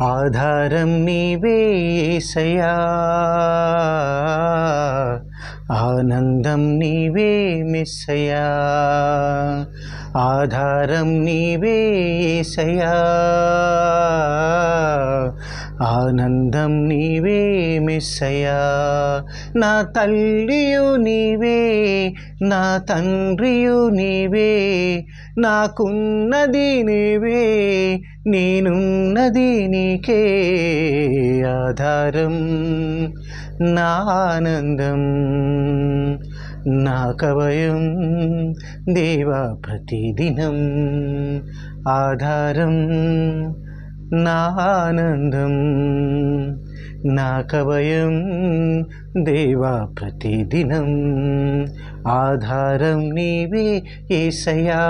ఆధారం నీవేసయా ఆనందం నీవే మిస్సయా ఆధారం నీవేసయా ఆనందం నీవే మిస్సయా నా తల్లియు నీవే నా తండ్రియు నీవే నాకున్నది నీవే నేనున్నది నీకే ఆధారం నా ఆనందం నా కవయం దేవా ప్రతిదినం ఆధారం. నా ఆనందం నా కవయం దేవా ప్రతిదినం. ఆధారం నీవే ఏసయా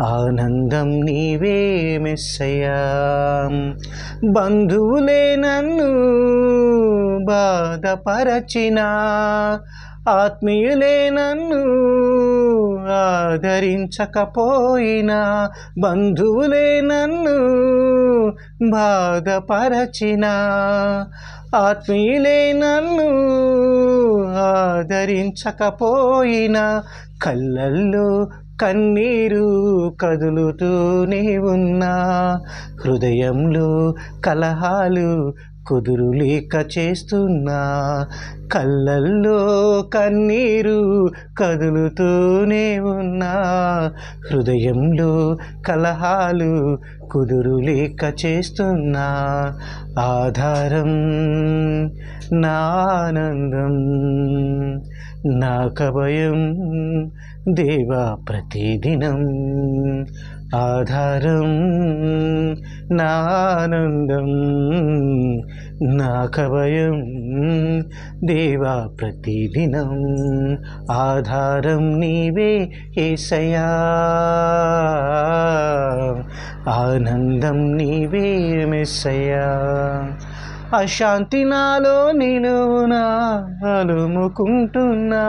ఆనందం నీవే మెస్సయా బంధువులే నన్ను బాధపరచినా ఆత్మీయులే నన్ను ఆదరించకపోయినా బంధువులే నన్ను బాధపరచిన. ఆత్మీయులే నన్ను ఆదరించకపోయినా కళ్ళల్లో కన్నీరు కదులుతూనే ఉన్నా. హృదయంలో కలహాలు కుదురు లేక చేస్తున్నా. కళ్ళల్లో కన్నీరు కదులుతూనే ఉన్నా. హృదయంలో కలహాలు కుదురు లేక చేస్తున్న ఆధారం నా ఆనందం నా కభయం దేవా ప్రతిదినం. ఆధారం నా ఆనందం నా కభయం దేవా ప్రతిదినం. ఆధారం నీవే ఏసయా ఆనందం నీవే మెస్సయా అశాంతి నాలో నిలువునా అలుముకుంటున్నా.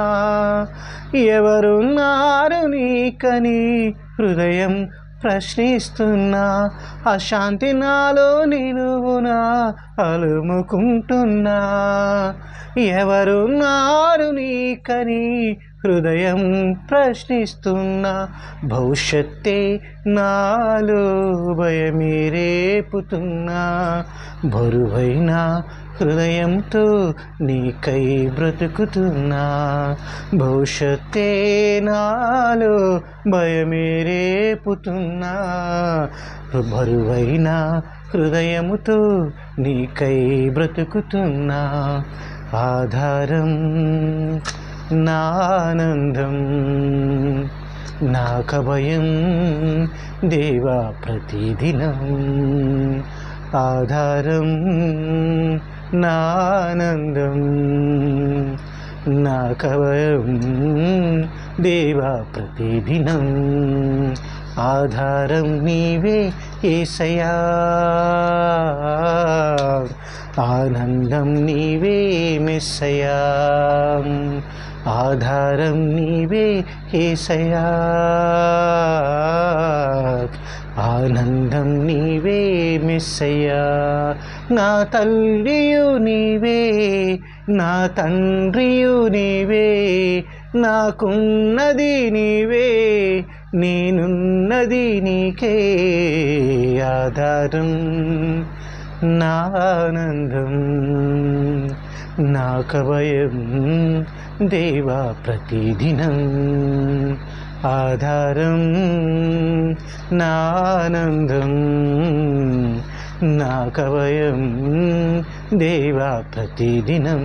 ఎవరున్నారు నీకని హృదయం ప్రశ్నిస్తున్నా. అశాంతి నాలో నిలువునా అలుముకుంటున్నా. ఎవరున్నారు నీకని హృదయం ప్రశ్నిస్తున్నా భవిష్యత్తే నాలో భయమే రేపుతున్నా. బరువైన హృదయంతో నీకై బ్రతుకుతున్నా భవిష్యత్తే నాలో భయమే రేపుతున్నా. బరువైన హృదయముతో నీకై బ్రతుకుతున్నా. ఆధారం నా ఆనందం నా దేవా ప్రతిదినం. ఆధారం నా ఆనందం నా దేవా ప్రతిదినం. ఆధారం నీవే ఏసయా ఆనందం నీవే మెస్సయా ఆధారం నీవే కేసయా ఆనందం నీవే మిస్సయ్యా. నా తల్లియు నీవే నా తండ్రియు నీవే నాకున్నది నీవే నేనున్నది నీకే. ఆధారం నా ఆనందం నా కవయం దేవా ప్రతిదినం ఆధారం నా ఆనందం నా కవయం దేవా ప్రతిదినం.